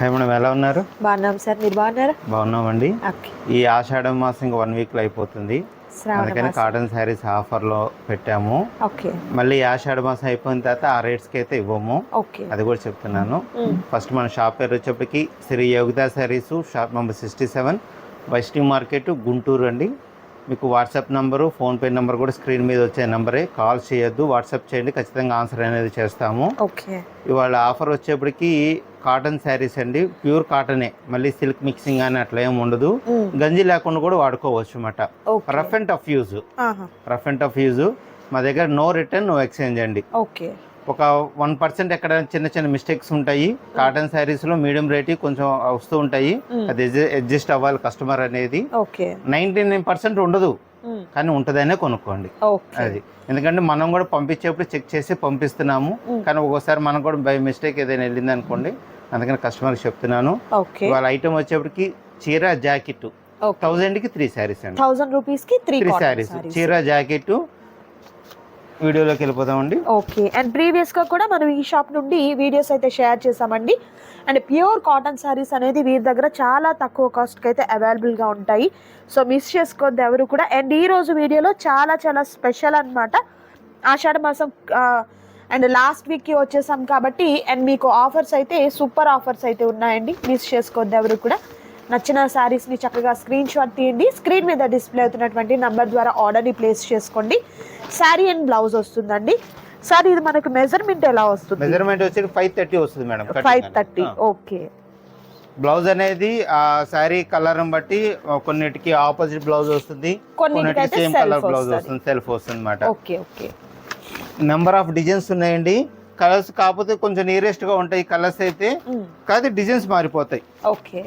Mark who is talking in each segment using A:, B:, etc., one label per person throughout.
A: Hi madam ఎలా ఉన్నారు?
B: బాగున్నాం సార్. మీరు బాగున్నారా?
A: బాగున్నామండి. ఈ ఆషాఢ మాసం ఇంకా వన్ వీక్లో అయిపోతుంది. అందుకని. కాటన్ శారీస్ ఆఫర్లో పెట్టాము.
B: ఓకే.
A: మళ్ళీ ఆషాఢ మాసం అయిపోయిన తర్వాత ఆ రేట్స్కి అయితే ఇవ్వము.
B: ఓకే.
A: అది కూడా చెప్తున్నాను. ఫస్ట్ మన షాప్ పేరు వచ్చేప్పటికి Sri Yogita saris shop number sixty seven Vaishnavi market Guntur అండి. మీకు వాట్సాప్ నంబరు ఫోన్పే నెంబర్ కూడా స్క్రీన్ మీద వచ్చే నెంబరే. కాల్ చేయొద్దు వాట్సాప్ చేయండి. ఖచ్చితంగా ఆన్సర్ అనేది చేస్తాము.
B: ఓకే.
A: ఇవాళ ఆఫర్ వచ్చేప్పటికి కాటన్ శారీస్ అండి. ప్యూర్ కాటనే. మళ్ళీ సిల్క్ మిక్సింగ్ అని అట్లా ఏం ఉండదు. గంజి లేకుండా కూడా వాడుకోవచ్చు అన్నమాట
B: okay.
A: Rough and tough use. Rough and tough use. మా దగ్గర నో రిటర్న్ నో ఎక్స్చేంజ్ అండి.
B: ఓకే.
A: ఒక వన్ పర్సెంట్ ఎక్కడ చిన్న చిన్న మిస్టేక్స్ ఉంటాయి. కాటన్ శారీస్లో మీడియం రేట్ కొంచెం వస్తూ ఉంటాయి. అది అడ్జస్ట్ అవ్వాలి కస్టమర్ అనేది.
B: ఓకే.
A: నైంటీ నైన్ పర్సెంట్ ఉండదు. కానీ ఉంటుందనే కొనుక్కోండి. అది. ఎందుకంటే మనం కూడా పంపించేప్పుడు చెక్ చేసి పంపిస్తున్నాము. కానీ ఒక్కోసారి మనం కూడా బై మిస్టేక్ ఏదైనా వెళ్ళింది అనుకోండి అందుకని కస్టమర్కి చెప్తున్నాను. వాళ్ళ ఐటమ్ వచ్చేప్పటికి చీర జాకెట్
B: ఓకే.
A: థౌజండ్కి త్రీ శారీస్ అండి.
B: థౌసండ్ రూపీస్కి త్రీ
A: శారీస్. చీర జాకెట్ వీడియోలోకి వెళ్ళిపోతామండి
B: ఓకే అండ్ ప్రీవియస్గా కూడా మనం ఈ షాప్ నుండి వీడియోస్ అయితే షేర్ చేసామండి అండ్ ప్యూర్ కాటన్ సారీస్ అనేది వీరి దగ్గర చాలా తక్కువ కాస్ట్కి అయితే అవైలబుల్గా ఉంటాయి. సో మిస్ చేసుకోవద్దు ఎవరు కూడా. అండ్ ఈ రోజు వీడియోలో చాలా చాలా స్పెషల్ అనమాట ఆషాఢ మాసం అండ్ లాస్ట్ వీక్కి వచ్చేసాం కాబట్టి అండ్ మీకు ఆఫర్స్ అయితే సూపర్ ఆఫర్స్ అయితే ఉన్నాయండి. మిస్ చేసుకోవద్దు ఎవరు కూడా. నచ్చిన శారీస్ని చక్కగా స్క్రీన్ షాట్ తీయండి. స్క్రీన్ మీద డిస్ప్లే అవుతున్నటువంటి నంబర్ ద్వారా ఆర్డర్ని ప్లేస్ చేసుకోండి. శారీ అండ్ బ్లౌజ్ వస్తుందండి. సార్ ఇది మనకు మెజర్మెంట్ ఎలా వస్తుంది?
A: మెజర్మెంట్ వచ్చి ఫైవ్ థర్టీ వస్తుంది madam
B: five thirty okay
A: blouse అనేది ఆ శారీ కలర్ బట్టి కొన్నిటికి ఆపోజిట్ బ్లౌజ్ వస్తుంది. కొన్నిటికి సేమ్ కలర్ బ్లౌజ్
B: వస్తుంది.
A: సెల్ఫ్ వస్తుంది
B: okay okay
A: number of designs ఉన్నాయండి. కలర్స్ కాకపోతే కొంచెం నియరెస్ట్గా ఉంటాయి కలర్స్ అయితే కాదు డిజైన్స్ మారిపోతాయి.
B: ఓకే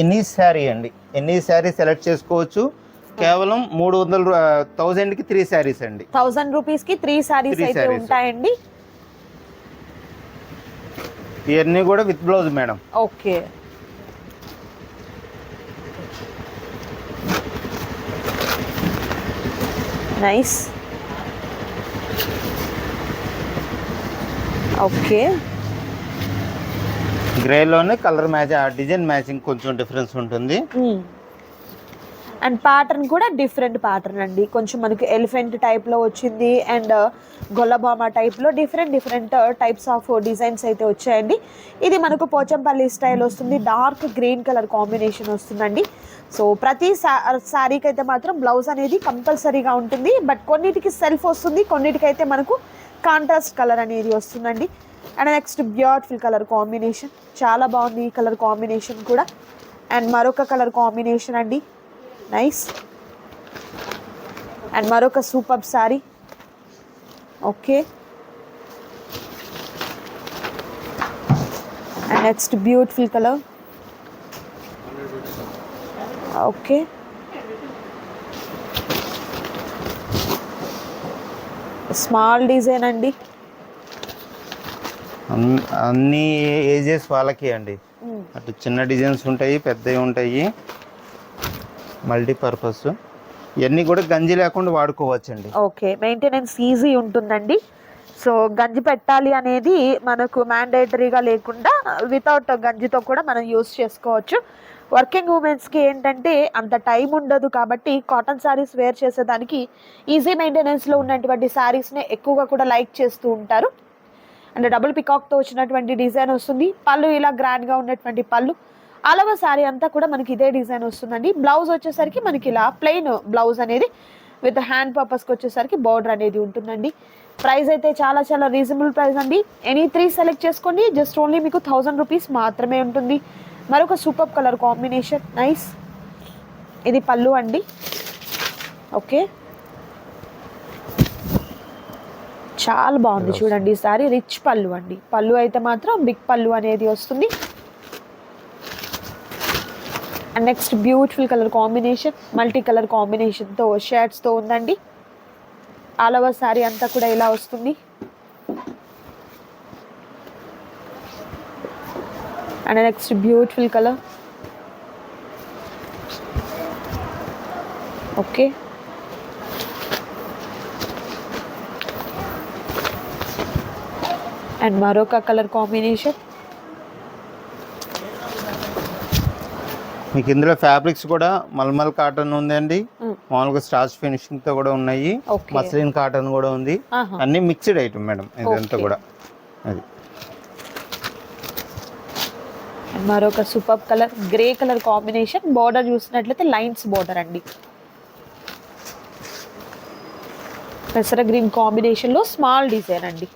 A: ఎనీ శారీ అండి. ఎనీ శారీ సెలెక్ట్ చేసుకోవచ్చు. కేవలం మూడు వందల థౌజండ్కి త్రీ శారీస్ అండి.
B: థౌసండ్ రూపీస్కి త్రీ శారీస్ అయితే. ఉంటాయండి.
A: ఇవన్నీ కూడా with blouse madam.
B: Okay. Nice. Okay.
A: గ్రేలోనే colour match design matching కొంచెం డిఫరెన్స్ ఉంటుంది.
B: అండ్ ప్యాటర్న్ కూడా డిఫరెంట్ ప్యాటర్న్ అండి. కొంచెం మనకి ఎలిఫెంట్ టైప్లో వచ్చింది అండ్ గొల్లబామ టైప్లో different different types of designs అయితే వచ్చాయండి. ఇది మనకు పోచంపల్లి స్టైల్ వస్తుంది. డార్క్ గ్రీన్ కలర్ కాంబినేషన్ వస్తుందండి. సో ప్రతి శారీకి అయితే మాత్రం బ్లౌజ్ అనేది కంపల్సరీగా ఉంటుంది. బట్ కొన్నిటికి సెల్ఫ్ వస్తుంది కొన్నిటికైతే మనకు కాంట్రాస్ట్ కలర్ అనేది వస్తుందండి. And next beautiful colour combination చాలా బాగుంది ఈ కలర్ కాంబినేషన్ కూడా. అండ్ మరొక కలర్ కాంబినేషన్ అండి. నైస్ అండ్ మరొక super sari okay and next beautiful colour okay small design అండి.
A: అన్ని ఏజెస్ వాళ్ళకి అండి. అటు చిన్న డిజైన్స్ ఉంటాయి పెద్దవి ఉంటాయి. మల్టీపర్పస్. ఇవన్నీ కూడా గంజి లేకుండా వాడుకోవచ్చండి.
B: ఓకే. మెయింటెనెన్స్ ఈజీ ఉంటుందండి. సో గంజి పెట్టాలి అనేది మనకు మ్యాండేటరీగా లేకుండా వితౌట్ గంజితో కూడా మనం యూస్ చేసుకోవచ్చు. వర్కింగ్ ఉమెన్స్కి ఏంటంటే అంత టైం ఉండదు కాబట్టి కాటన్ శారీస్ వేర్ చేసేదానికి ఈజీ మెయింటెనెన్స్లో ఉన్నటువంటి శారీస్నే ఎక్కువగా కూడా లైక్ చేస్తూ ఉంటారు. అండ్ డబుల్ పికాక్తో వచ్చినటువంటి డిజైన్ వస్తుంది. పళ్ళు ఇలా గ్రాండ్గా ఉన్నటువంటి పళ్ళు. అలవ శారీ అంతా కూడా మనకి ఇదే డిజైన్ వస్తుందండి. బ్లౌజ్ వచ్చేసరికి మనకి ఇలా ప్లెయిన్ బ్లౌజ్ అనేది విత్ హ్యాండ్ పర్పస్కి వచ్చేసరికి బార్డర్ అనేది ఉంటుందండి. ప్రైస్ అయితే చాలా చాలా రీజనబుల్ ప్రైస్ అండి. ఎనీ త్రీ సెలెక్ట్ చేసుకోండి. జస్ట్ ఓన్లీ మీకు థౌజండ్ రూపీస్ మాత్రమే ఉంటుంది. మరొక సూపర్ కలర్ కాంబినేషన్ నైస్ ఇది పళ్ళు అండి. ఓకే చాలా బాగుంది చూడండి ఈ సారీ రిచ్ పళ్ళు అండి. పళ్ళు అయితే మాత్రం బిగ్ పళ్ళు అనేది వస్తుంది. And next beautiful colour combination multi colour కాంబినేషన్తో షర్ట్స్తో ఉందండి. ఆల్ ఓవర్ శారీ అంతా కూడా ఇలా వస్తుంది. And next beautiful colour. Okay. And మరొక కలర్ కాంబినేషన్
A: మీకు ఇందులో ఫ్యాబ్రిక్స్ కూడా మల్మల్ కాటన్ ఉందండి మామూలుగా స్టార్చ్ ఫినిషింగ్తో కూడా ఉన్నాయి. మస్లిన్ కాటన్ కూడా ఉంది. అన్ని మిక్స్డ్ ఐటమ్ మేడం ఇదంతా కూడా. అది.
B: మరొక super colour grey colour combination border చూసినట్లయితే లైన్స్ బార్డర్ అండి. పెసర గ్రీన్ కాంబినేషన్లో స్మాల్ డిజైన్ అండి.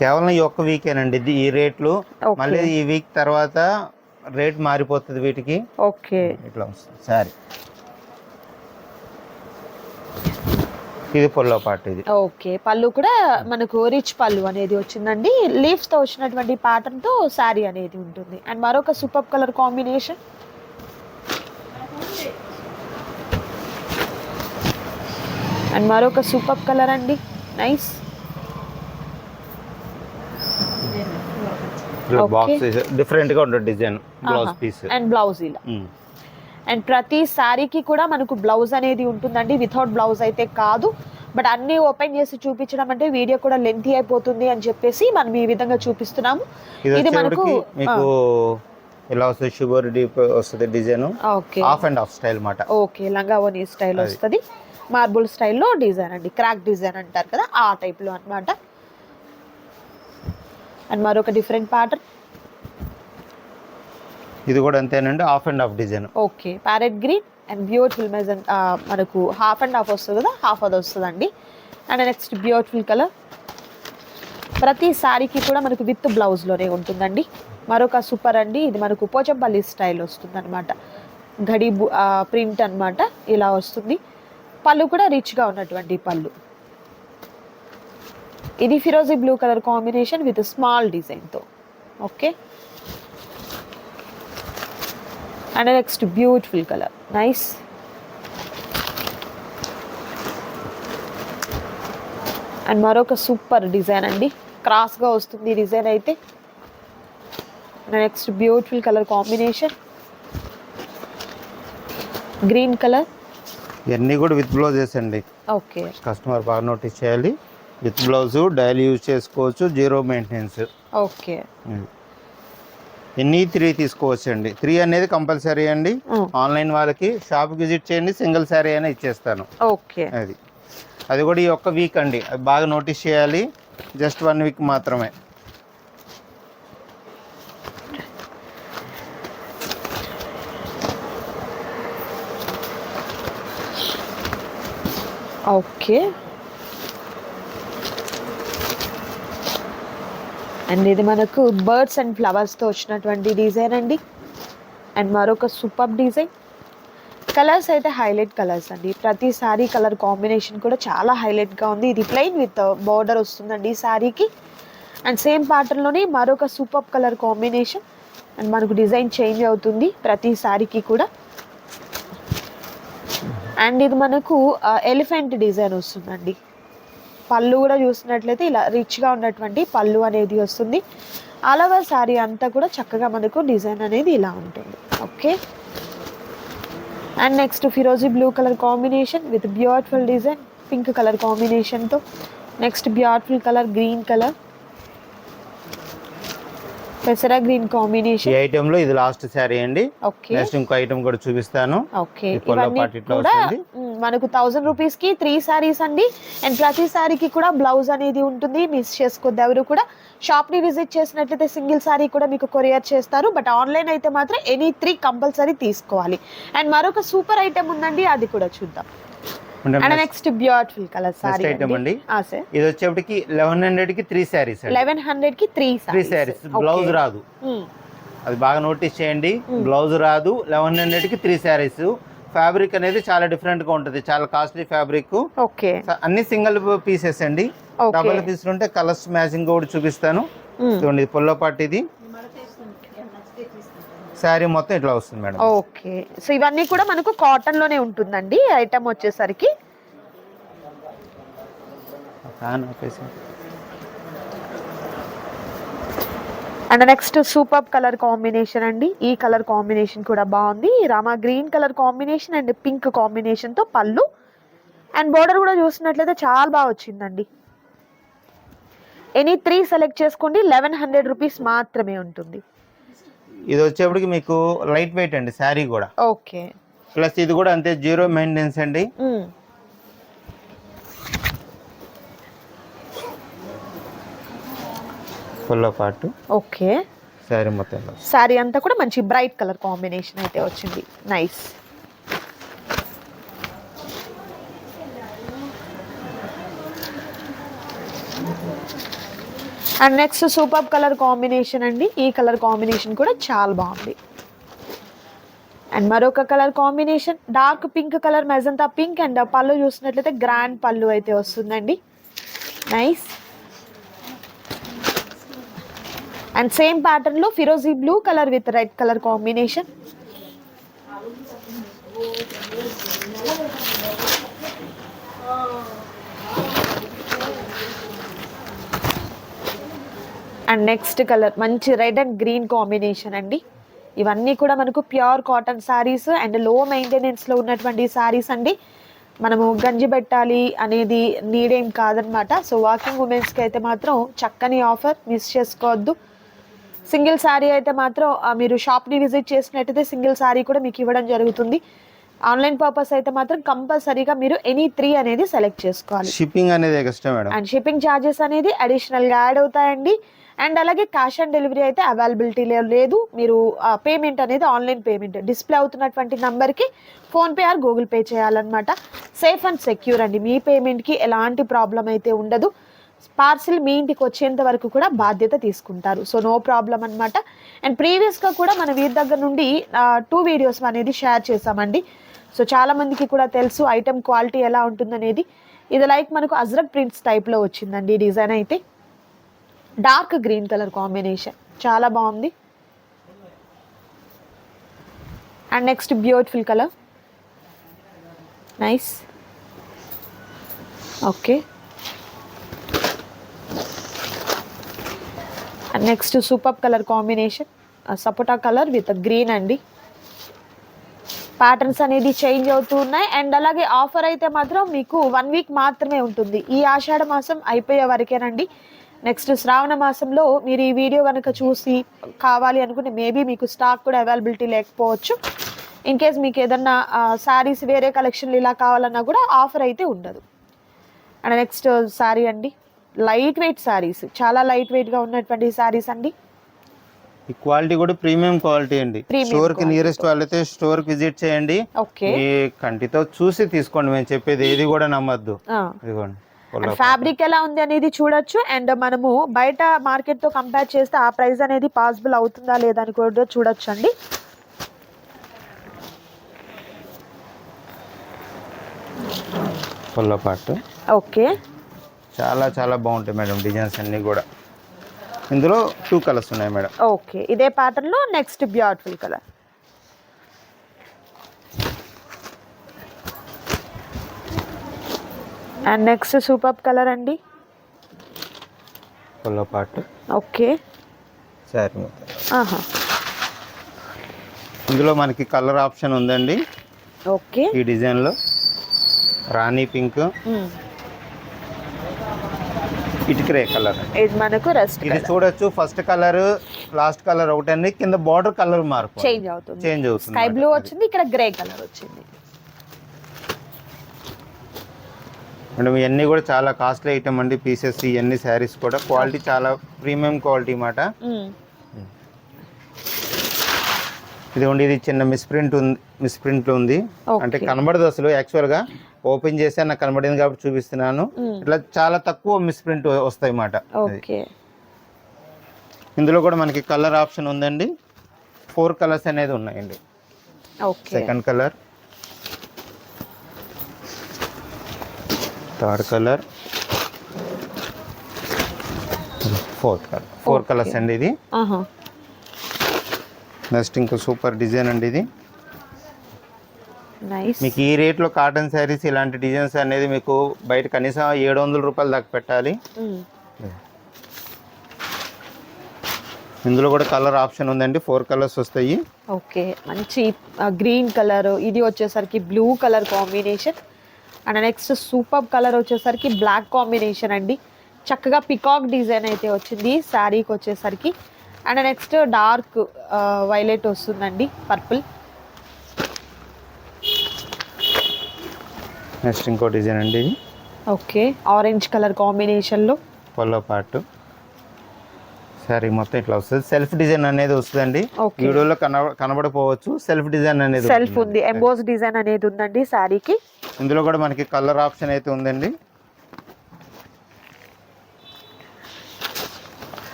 A: కేవలం ఈ ఒక్క వీకేనండి ఈ రేట్లు. మళ్ళీ ఈ వీక్ తర్వాత రేట్ మారిపోతుంది వీటికి.
B: ఓకే
A: ఇట్లా వస్తుంది. సారీ. ఇది పొల్లో పాటు ఇది.
B: ఓకే పళ్ళు కూడా మనకు రిచ్ పళ్ళు అనేది వచ్చిందండి. లీవ్స్తో వచ్చినటువంటి ప్యాటర్న్తో శారీ అనేది ఉంటుంది. అండ్ మరొక సూపర్ కలర్ కాంబినేషన్ అండ్ మరొక సూపర్ కలర్ అండి. నైస్
A: ఇట్లా
B: Okay.
A: బాక్స్ డిఫరెంట్గా ఉంటుంది design blouse piece
B: and blouse ఇలా. అండ్ ప్రతి శారీకి కూడా మనకు బ్లౌజ్ అనేది ఉంటుందండి. వితౌట్ బ్లౌజ్ అయితే కాదు. బట్ అన్ని ఓపెన్ చేసి చూపించడం అంటే వీడియో కూడా లెంతీ అయిపోతుంది అని చెప్పేసి మనం ఈ విధంగా చూపిస్తున్నాము.
A: ఇది
B: మనకు
A: మీకు ఇలా వస్తుంది షుగర్ డీప్ వస్తుంది design.
B: Okay.
A: Off and off style మాట.
B: ఓకే లంగావోని స్టైల్
A: అది.
B: వస్తుంది. మార్బుల్ స్టైల్లో డిజైన్ అండి. క్రాక్ డిజైన్ అంటారు కదా ఆ టైప్లో అన్నమాట. అండ్ మరొక డిఫరెంట్ ప్యాటర్న్.
A: ఇది కూడా అంతేనండి off and off design.
B: Okay parrot green and beautiful మెజన్ మనకు హాఫ్ అండ్ హాఫ్ వస్తుంది కదా హాఫ్ అది వస్తుందండి. And next beautiful colour. ప్రతి శారీకి కూడా మనకు విత్ బ్లౌజ్లోనే ఉంటుందండి. మరొక సూపర్ అండి ఇది మనకు పోచంపల్లి స్టైల్ వస్తుంది అనమాట గడి ప్రింట్ అన్నమాట ఇలా వస్తుంది. పళ్ళు కూడా రిచ్గా ఉన్నటువంటి పళ్ళు. ఇది ఫిరోజీ blue colour combination with small డిజైన్తో okay? And next beautiful colour. Nice. And మరొక సూపర్ డిజైన్ అండి. క్రాస్గా వస్తుంది ఈ డిజైన్ అయితే. Next beautiful colour combination. Green colour.
A: ఇవన్నీ కూడా విత్ బ్లౌజెస్ అండి.
B: ఓకే.
A: కస్టమర్ బాగా నోటీస్ చేయాలి. విత్ బ్లౌజ్ డైలీ యూజ్ చేసుకోవచ్చు జీరో మెయింటెనెన్స్.
B: ఓకే.
A: ఎన్ని త్రీ తీసుకోవచ్చు అండి త్రీ అనేది కంపల్సరీ అండి. ఆన్లైన్ వాళ్ళకి షాప్ విజిట్ చేయండి సింగిల్ శారీ అయినా ఇచ్చేస్తాను.
B: ఓకే.
A: అది. అది కూడా ఈ ఒక్క వీక్ అండి. అది బాగా నోటీస్ చేయాలి. జస్ట్ వన్ వీక్ మాత్రమే.
B: ఓకే. అండ్ ఇది మనకు బర్డ్స్ అండ్ ఫ్లవర్స్తో వచ్చినటువంటి డిజైన్ అండి. అండ్ మరొక సూపర్ డిజైన్. కలర్స్ అయితే హైలైట్ కలర్స్ అండి. ప్రతి సారీ కలర్ కాంబినేషన్ కూడా చాలా హైలైట్గా ఉంది. ఇది ప్లెయిన్ విత్ బార్డర్ వస్తుందండి ఈ సారీకి. అండ్ సేమ్ ప్యాటర్న్లోనే మరొక సూపర్ కలర్ కాంబినేషన్. అండ్ మనకు డిజైన్ చేంజ్ అవుతుంది ప్రతి శారీకి కూడా. అండ్ ఇది మనకు ఎలిఫెంట్ డిజైన్ వస్తుందండి. పళ్ళు కూడా చూసినట్లయితే ఇలా రిచ్గా ఉన్నటువంటి పళ్ళు అనేది వస్తుంది. అలవర్ శారీ అంతా కూడా చక్కగా మనకు డిజైన్ అనేది ఇలా ఉంటుంది. Okay? And next ఫిరోజీ blue colour combination with beautiful design pink colour కాంబినేషన్తో. Next beautiful colour green colour. పెసరా green
A: ఈ
B: కాంబినేషన్.
A: ఐటెం లో ఇది లాస్ట్ శారీ అండి.
B: ఓకే.
A: నెక్స్ట్ ఇంకో ఐటెం కూడా చూపిస్తాను. ఈ
B: మనకు థౌజండ్ రూపీస్కి త్రీ సారీస్ అండి. అండ్ ప్రతి సారీకి కూడా బ్లౌజ్ అనేది ఉంటుంది. మిస్ చేసుకోవద్దు ఎవరు కూడా. షాప్ని విజిట్ చేసినట్లయితే సింగిల్ సారీ కూడా మీకు కొరియర్ చేస్తారు. బట్ ఆన్లైన్ అయితే మాత్రం ఎనీ త్రీ కంపల్సరీ తీసుకోవాలి. అండ్ మరొక సూపర్ ఐటెం ఉందండి అది కూడా చూద్దాం. Next beautiful colour sari
A: item అండి. ఇది వచ్చేప్పటికి లెవెన్ హండ్రెడ్కి త్రీ శారీస్
B: లెవెన్ హండ్రెడ్కి త్రీ
A: త్రీ శారీస్ బ్లౌజ్ రాదు. అది బాగా నోటీస్ చేయండి. బ్లౌజ్ రాదు. లెవెన్ హండ్రెడ్కి త్రీ శారీస్ ఫ్యాబ్రిక్ అనేది చాలా డిఫరెంట్గా ఉంటుంది. చాలా కాస్ట్లీ ఫ్యాబ్రిక్
B: ఓకే
A: అన్ని సింగిల్ పీసెస్ అండి. డబుల్ పీసులు ఉంటే కలర్స్ మ్యాచింగ్ కూడా చూపిస్తాను. చూడండి ఇది పొల్లో పాటు ఇది శారీ మొత్తం ఇట్లా వస్తుంది మేడం.
B: ఓకే. సో ఇవన్నీ కూడా మనకు కాటన్లోనే ఉంటుందండి ఐటమ్ వచ్చేసరికి. And next super colour combination అండి. ఈ కలర్ కాంబినేషన్ కూడా బాగుంది. Rama green colour combination and pink కాంబినేషన్తో పళ్ళు. అండ్ బోర్డర్ కూడా చూసినట్లయితే చాలా బాగా వచ్చిందండి. ఎనీ త్రీ సెలెక్ట్ చేసుకోండి లెవెన్ హండ్రెడ్ రూపీస్ మాత్రమే ఉంటుంది.
A: ఇది వచ్చేప్పటికి మీకు లైట్ వెయిట్ అండి శారీ కూడా.
B: ఓకే.
A: ప్లస్ ఇది కూడా అంతే జీరో మెయింటెనెన్స్ అండి. Full part
B: okay.
A: శారీ మొత్తం.
B: శారీ అంతా కూడా మంచి బ్రైట్ కలర్ కాంబినేషన్ అయితే వచ్చింది. Nice and next super colour combination అండి. ఈ కలర్ కాంబినేషన్ కూడా చాలా బాగుంది. అండ్ మరొక colour combination dark pink colour magenta pink and పళ్ళు చూసినట్లయితే గ్రాండ్ పళ్ళు అయితే వస్తుందండి. నైస్ అండ్ సేమ్ ప్యాటర్న్లో ఫిరోజీ blue colour with red colour combination and next colour మంచి రెడ్ అండ్ గ్రీన్ కాంబినేషన్ అండి. ఇవన్నీ కూడా మనకు ప్యూర్ కాటన్ శారీస్ అండ్లో మెయింటెనెన్స్లో ఉన్నటువంటి శారీస్ అండి. మనము గంజి పెట్టాలి అనేది నీడేం కాదనమాట. సో వాకింగ్ ఉమెన్స్కి అయితే మాత్రం చక్కని ఆఫర్ మిస్ చేసుకోవద్దు. సింగిల్ శారీ అయితే మాత్రం మీరు షాప్ని విజిట్ చేసినట్టయితే సింగిల్ శారీ కూడా మీకు ఇవ్వడం జరుగుతుంది. ఆన్లైన్ పర్పస్ అయితే మాత్రం కంపల్సరీగా మీరు ఎనీ త్రీ అనేది సెలెక్ట్ చేసుకోవాలి.
A: షిప్పింగ్ అనేది extra madam
B: and shipping charges అనేది అడిషనల్గా యాడ్ అవుతాయండి. అండ్ అలాగే క్యాష్ ఆన్ డెలివరీ అయితే అవైలబిలిటీ లేదు. మీరు పేమెంట్ అనేది ఆన్లైన్ పేమెంట్. డిస్ప్లే అవుతున్నటువంటి నెంబర్కి ఫోన్పే ఆర్ గూగుల్ పే చేయాలన్నమాట. సేఫ్ అండ్ సెక్యూర్ అండి. మీ పేమెంట్కి ఎలాంటి ప్రాబ్లం అయితే ఉండదు. పార్సిల్ మీ ఇంటికి వచ్చేంత వరకు కూడా బాధ్యత తీసుకుంటారు. సో నో ప్రాబ్లం అనమాట అండ్ ప్రీవియస్గా కూడా మన వీరి దగ్గర నుండి టూ వీడియోస్ అనేది షేర్ చేసామండి సో చాలామందికి కూడా తెలుసు ఐటమ్ క్వాలిటీ ఎలా ఉంటుందనేది. ఇది లైక్ మనకు అజ్రక్ ప్రింట్స్ టైప్లో వచ్చిందండి డిజైన్ అయితే. Dark green colour combination. చాలా బాగుంది. And next beautiful colour. Nice. Okay. And next super colour combination. Sapota colour with green అండి. ప్యాటర్న్స్ అనేది చేంజ్ అవుతూ ఉన్నాయి. అండ్ అలాగే ఆఫర్ అయితే మాత్రం మీకు వన్ వీక్ మాత్రమే ఉంటుంది. ఈ ఆషాఢ మాసం అయిపోయే వరకేనండి. నెక్స్ట్ శ్రావణ మాసంలో మీరు ఈ వీడియో కనుక చూసి కావాలి అనుకుంటే మేబీ మీకు స్టాక్ కూడా అవైలబిలిటీ లేకపోవచ్చు. ఇన్ కేస్ మీకు ఏదన్నా శారీస్ వేరే కలెక్షన్లు ఇలా కావాలన్నా కూడా ఆఫర్ అయితే ఉండదు. అండ్ నెక్స్ట్ శారీ అండి. లైట్ వెయిట్ శారీస్ చాలా లైట్ వెయిట్గా ఉన్నటువంటి శారీస్ అండి.
A: ఈ క్వాలిటీ కూడా ప్రీమియం క్వాలిటీ అండి.
B: స్టోర్కి.
A: నియరెస్ట్ వాళ్ళైతే స్టోర్కి విజిట్ చేయండి.
B: ఓకే
A: మీ కంటితో చూసి తీసుకోండి. మేము చెప్పేది ఏది కూడా నమ్మద్దు. ఇదిగోండి.
B: ఫ్యాబ్రిక్ ఎలా ఉంది అనేది చూడొచ్చు. అండ్ మనము బయట మార్కెట్తో కంపేర్ చేస్తే ఆ ప్రైస్ అనేది పాసిబుల్ అవుతుందా లేదా అని కూడా చూడొచ్చు అండి. ఓకే.
A: చాలా చాలా బాగుంటాయి మేడం డిజైన్స్ అన్నీ కూడా. ఇందులో టూ కలర్స్ ఉన్నాయి మేడం.
B: ఓకే. ఇదే ప్యాటర్న్లో next beautiful colour and next super colour అండి?
A: ఫుల్ పార్ట్
B: ఓకే
A: శారీ
B: ఆహా.
A: ఇందులో మనకి కలర్ ఆప్షన్ ఉందండి.
B: ఓకే
A: ఈ డిజైన్లో. రాణి పింక్.
B: మ్మ్.
A: ఇటుకరే కలర్.
B: ఇది మనకు రెస్ట్
A: ఇది చూడొచ్చు. ఫస్ట్ కలర్ లాస్ట్ కలర్ ఒకటండి. కింద బార్డర్ కలర్ మార్పు
B: చేంజ్ అవుతుంది.
A: చేంజ్ అవుతుంది
B: స్కై బ్లూ. వచ్చింది ఇక్కడ గ్రే కలర్ వచ్చింది.
A: మేడం ఇవన్నీ కూడా చాలా కాస్ట్లీ ఐటమ్ అండి పీసెస్ ఇవన్నీ శారీస్ కూడా. క్వాలిటీ చాలా ప్రీమియం క్వాలిటీ మాట. ఇదిగోండి ఇది చిన్న మిస్ప్రింట్ ఉంది మిస్ప్రింట్ ఉంది. అంటే కనబడదు అసలు యాక్చువల్గా. ఓపెన్ చేస్తే నాకు కనబడింది కాబట్టి చూపిస్తున్నాను. ఇట్లా చాలా తక్కువ మిస్ప్రింట్ వస్తాయి అన్నమాట. ఇందులో కూడా మనకి కలర్ ఆప్షన్ ఉందండి. ఫోర్ కలర్స్ అనేది ఉన్నాయండి. Second colour third colour. Fourth colour. Four. Colours అండి ఇది. నెక్స్ట్ ఇంకా సూపర్ డిజైన్ అండి ఇది. మీకు ఈ రేట్లో కాటన్ శారీస్ ఇలాంటి డిజైన్స్ అనేది మీకు బయట కనీసం ఏడు వందల రూపాయల దాకా పెట్టాలి. ఇందులో కూడా కలర్ ఆప్షన్ ఉందండి. ఫోర్ కలర్స్ వస్తాయి.
B: ఓకే. మంచి గ్రీన్ కలర్. ఇది వచ్చేసరికి blue colour combination. And next super colour వచ్చేసరికి బ్లాక్ కాంబినేషన్ అండి. చక్కగా పికాక్ డిజైన్ అయితే వచ్చింది శారీకి వచ్చేసరికి. అండ్ నెక్స్ట్ డార్క్ వైలెట్ వస్తుందండి పర్పుల్.
A: నెక్స్ట్ ఇంకో డిజైన్ అండి
B: ఓకే ఆరెంజ్ కలర్ కాంబినేషన్లో.
A: పల్లో పార్ట్ సారీ మొత్తం ఇట్లా వస్తుంది. సెల్ఫ్ డిజైన్ అనేది వస్తుందండి. వీడియోలో కన కనబడపోవచ్చు. సెల్ఫ్ డిజైన్ అనేది
B: సెల్ఫ్ ఉంది. ఎంబోస్ డిజైన్ అనేది ఉందండి శారీకి
A: ఇందులో కూడా మనకి కలర్ ఆప్షన్ అయితే ఉందండి.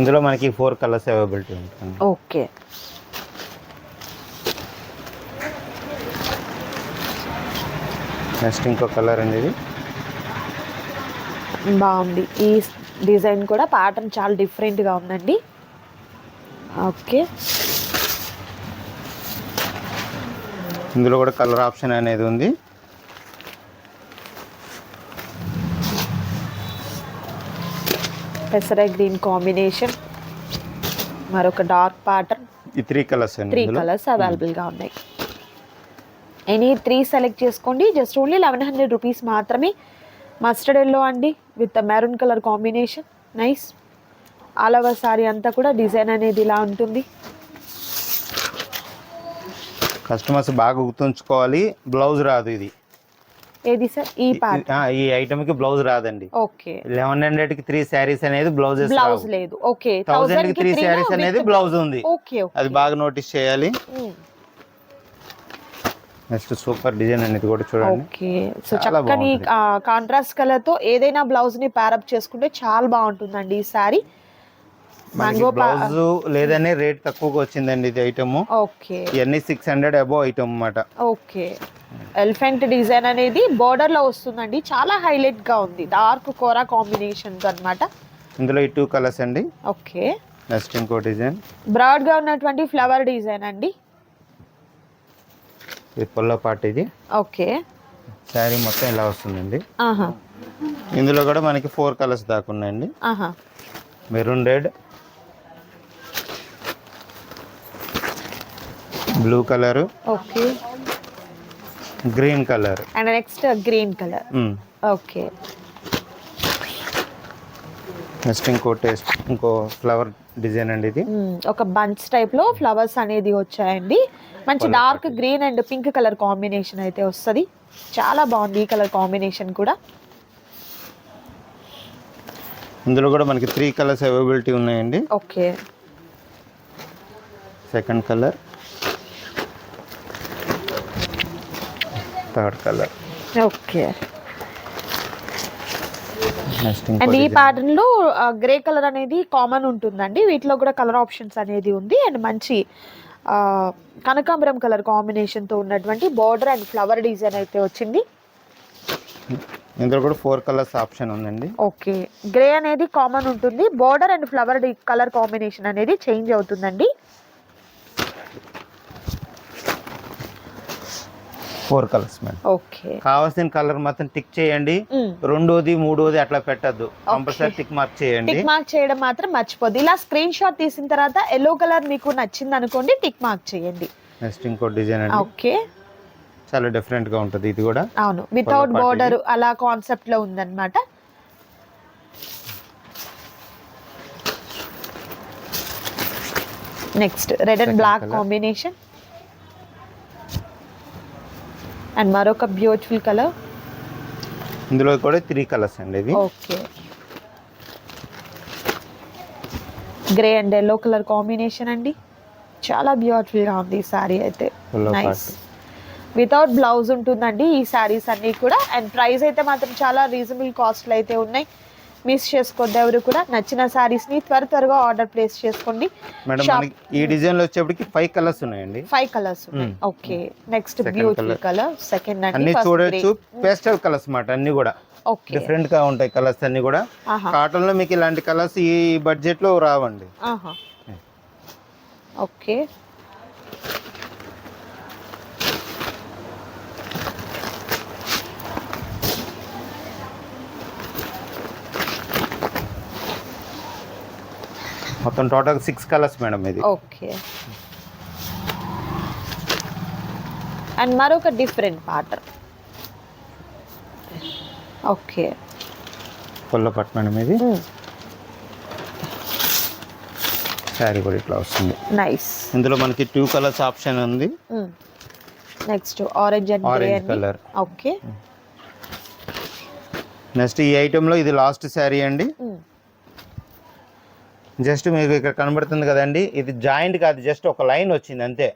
A: ఇందులో మనకి ఫోర్ కలర్స్ అవైలబిలిటీ ఉంటుంది
B: ఓకే
A: నెక్స్ట్ ఇంకో కలర్ అండి ఇది
B: బాగుంది. ఈ డిజైన్ కూడా ప్యాటర్న్ చాలా డిఫరెంట్గా ఉందండి. ఓకే.
A: ఇందులో కూడా కలర్ ఆప్షన్ అనేది ఉంది.
B: పెసర గ్రీన్ కాంబినేషన్. మరొక డార్క్ ప్యాటర్న్
A: ఈ త్రీ కలర్స్
B: త్రీ. కలర్స్ అవైలబుల్గా ఉన్నాయి. ఎనీ త్రీ సెలెక్ట్ చేసుకోండి. Just only eleven hundred rupees మాత్రమే. మస్టర్డ్ ఎల్లో అండి with maroon colour combination nice all over sari అంతా కూడా డిజైన్ అనేది ఇలా ఉంటుంది.
A: కస్టమర్స్ బాగా గుర్తుంచుకోవాలి. బ్లౌజ్ రాదు ఇది.
B: ఏది సార్ ఈ
A: ఈ ఐటమ్కి బ్లౌజ్ రాదండి.
B: ఓకే
A: లెవెన్ హండ్రెడ్కి త్రీ శారీస్ అనేది బ్లౌజెస్
B: బ్లౌజ్ లేదు. ఓకే
A: థౌసండ్కి త్రీ శారీస్ అనేది బ్లౌజ్ ఉంది.
B: ఓకే
A: అది బాగా నోటీస్ చేయాలి. నెక్స్ట్ సూపర్ డిజైన్ అనేది కూడా చూడండి.
B: ఓకే. సో చక్కని. కాంట్రాస్ట్ కలర్తో ఏదైనా బ్లౌజ్ని ప్యారప్ చేసుకుంటే చాలా బాగుంటుందండి ఈ సారీ
A: బ్లౌజ్ లేదనే రేట్ తక్కువగా వచ్చిందండి ఇది ఐటమ్
B: ఓకే.
A: ఇవన్నీ సిక్స్ హండ్రెడ్ అబోవ్ ఐటమ్ అన్నమాట.
B: ఓకే. ఎలిఫెంట్ డిజైన్ అనేది border లో వస్తుందండి. చాలా హైలైట్గా ఉంది. డార్క్ కోరా కాంబినేషన్ అన్నమాట.
A: ఇందులో ఈ టూ కలర్స్ అండి.
B: ఓకే.
A: నెక్స్ట్ ఇంకో డిజైన్
B: బ్రాడ్గా ఉన్నటువంటి ఫ్లవర్ డిజైన్ అండి.
A: ఇది పొల్ల పాట ఇది.
B: ఓకే.
A: శారీ మొత్తం ఇలా వస్తుందండి. ఇందులో కూడా మనకి ఫోర్ కలర్స్ దాకా ఉన్నాయండి. Maroon red blue colour
B: okay.
A: Green colour.
B: And next green colour. Okay.
A: Next ఇంకో టేస్ట్ ఇంకో ఫ్లవర్ డిజైన్ అండి ఇది.
B: ఒక బంచ్ టైప్లో ఫ్లవర్స్ అనేది వచ్చాయండి. మంచి dark green and pink colour combination అయితే వస్తుంది. చాలా బాగుంది ఈ కలర్ కాంబినేషన్ కూడా.
A: ఇందులో కూడా మనకి త్రీ కలర్స్ అవైలబిలిటీ ఉన్నాయండి.
B: Okay.
A: Second colour third colour
B: okay. And ఈ. ప్యాటర్న్లో గ్రే కలర్ అనేది కామన్ ఉంటుందండి. వీటిలో కూడా కలర్ ఆప్షన్స్ అనేది ఉంది. అండ్ మంచి కనకాంబరం కలర్ కాంబినేషన్తో ఉన్నటువంటి బార్డర్ అండ్ ఫ్లవర్ డిజైన్ అయితే వచ్చింది.
A: ఇందులో కూడా ఫోర్ కలర్స్ ఆప్షన్ ఉందండి.
B: ఓకే గ్రే అనేది కామన్ ఉంటుంది. Border and flower colour combination అనేది చేంజ్ అవుతుందండి.
A: Four colours madam.
B: ఓకే.
A: కావాల్సిన కలర్ మాత్రం టిక్ చేయండి. రెండోది మూడోది అట్లా పెట్టద్దు. కంపల్సరీ టిక్ మార్క్ చేయండి.
B: టిక్ మార్క్ చేయడం మాత్రం మర్చిపోద్దు. ఇలా స్క్రీన్ షాట్ తీసిన తర్వాత ఎల్లో కలర్ మీకు నచ్చింది అనుకోండి టిక్ మార్క్ చేయండి.
A: నెక్స్ట్ ఇంకో డిజైన్ అండి.
B: ఓకే.
A: చాలా డిఫరెంట్గా ఉంటుంది ఇది కూడా.
B: అవును. వితౌట్ బోర్డర్ అలా కాన్సెప్ట్లో ఉందన్నమాట. Next red and black. Combination and మరొక బ్యూటిఫుల్ కలర్
A: ఇందులో కూడా త్రీ కలర్స్ అండి ఇది
B: okay grey and yellow colour combination అండి. చాలా బ్యూటిఫుల్గా ఉంది ఈ సారీ అయితే. నైస్. వితౌట్ బ్లౌజ్ ఉంటుందండి ఈ సారీస్ అన్నీ కూడా. అండ్ ప్రైస్ అయితే మాత్రం చాలా రీజనబుల్ కాస్ట్లు అయితే ఉన్నాయి. మిస్ చేసుకోవద్దు. ఎవరు కూడా నచ్చిన సారీస్ని త్వర త్వరగా ఆర్డర్ ప్లేస్ చేసుకోండి.
A: మేడం ఈ డిజైన్లో వచ్చేప్పటికి ఫైవ్ కలర్స్ ఉన్నాయండి.
B: ఫైవ్ కలర్స్ ఉన్నాయి.
A: Hmm.
B: Okay next beautiful. Colour second
A: అన్ని చూడొచ్చు. పేస్టల్ కలర్స్ మాట అన్ని కూడా. డిఫరెంట్గా ఉంటాయి కలర్స్ అన్ని కూడా. కాటన్లో మీకు ఇలాంటి కలర్స్ ఈ బడ్జెట్లో రావండి.
B: ఓకే
A: మొత్తం టోటల్ సిక్స్ కలర్స్ మేడం ఇది.
B: ఓకే. అండ్ మరొక డిఫరెంట్ ప్యాటర్న్. ఓకే.
A: పొల్ల పట్టణం ఇది. శారీ కూడా ఇట్లా వస్తుంది.
B: నైస్.
A: ఇందులో మనకి టూ కలర్స్ ఆప్షన్ ఉంది.
B: Next orange and grey
A: orange colour.
B: Okay.
A: Next ఈ ఐటెంలో ఇది లాస్ట్ శారీ అండి. జస్ట్ మీకు ఇక్కడ కనబడుతుంది కదండి. ఇది జాయింట్ కాదు జస్ట్ ఒక లైన్ వచ్చింది అంతే.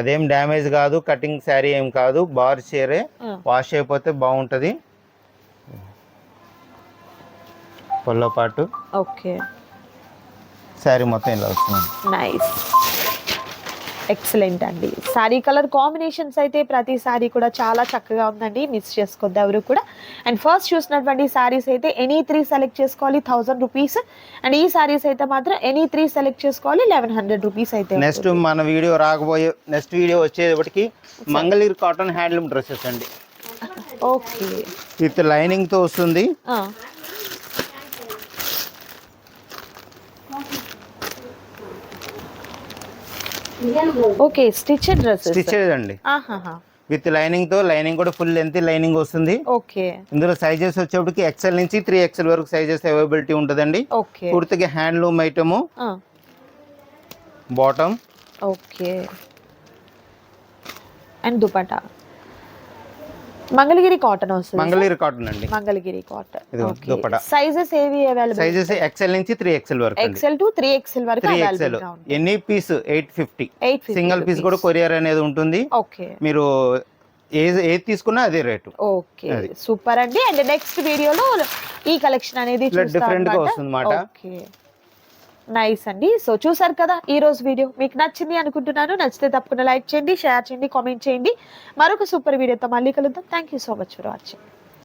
A: అదేం డ్యామేజ్ కాదు కటింగ్ శారీ ఏం కాదు బార్ చీరే. వాష్ అయిపోతే బాగుంటుంది. పొల్లో పాటు
B: ఓకే.
A: శారీ మొత్తం ఇలా వస్తుంది.
B: నైస్. ఎక్సలెంట్ అండి. శారీ కలర్ కాంబినేషన్స్ అయితే ప్రతి శారీ కూడా చాలా చక్కగా ఉందండి. మిస్ చేసుకోవద్దు ఎవరు కూడా. అండ్ ఫస్ట్ చూసినటువంటి శారీస్ అయితే ఎనీ త్రీ సెలెక్ట్ చేసుకోవాలి థౌసండ్ రూపీస్ అండ్ ఈ శారీస్ అయితే మాత్రం ఎనీ త్రీ సెలెక్ట్ చేసుకోవాలి లెవెన్ హండ్రెడ్ రూపీస్ అయితే
A: నెక్స్ట్ మన వీడియో రాకపోయే నెక్స్ట్ వీడియో వచ్చేటప్పటికి మంగళగిరి కాటన్ హ్యాండ్లూమ్ డ్రెస్సెస్ అండి.
B: ఓకే
A: విత్ లైనింగ్తో వస్తుంది.
B: ఓకే స్టిచ్డ్ డ్రెస్సెస్
A: స్టిచ్చెడ్ అండి. విత్ లైనింగ్తో లైనింగ్ కూడా ఫుల్ లెంత్ లైనింగ్ వస్తుంది.
B: ఓకే
A: ఇందులో సైజెస్ వచ్చేప్పటికి ఎక్సెల్ నుంచి త్రీ ఎక్సెల్ వరకు సైజెస్ అవైలబిలిటీ ఉంటుందండి.
B: ఓకే
A: పూర్తిగా handloom item bottom
B: okay and dupatta Mangalagiri cotton వస్తుంది
A: మంగళగిరి కాటన్ అండి.
B: మంగళగిరి కాటన్. సైజెస్ ఏవి అవైలబుల్
A: సైజెస్ ఎక్సెల్ నుంచి త్రీ ఎక్సెల్ వరకు
B: ఎక్సెల్ టు త్రీ ఎక్సెల్ వరకు
A: three XL any piece eight fifty
B: eight
A: single piece కూడా courier అనేది ఉంటుంది.
B: ఓకే
A: మీరు ఏది ఏది తీసుకున్నా అదే రేటు.
B: ఓకే. సూపర్ అండి. అండ్ నెక్స్ట్ వీడియోలో ఈ కలెక్షన్ అనేది
A: different గా వస్తుందన్నమాట.
B: ఓకే నైస్ అండి. సో చూసారు కదా ఈ రోజు వీడియో. మీకు నచ్చింది అనుకుంటున్నాను. నచ్చితే తప్పకుండా లైక్ చేయండి షేర్ చేయండి కామెంట్ చేయండి. మరొక సూపర్ వీడియోతో మళ్ళీ కలుద్దాం. Thank you so much for watching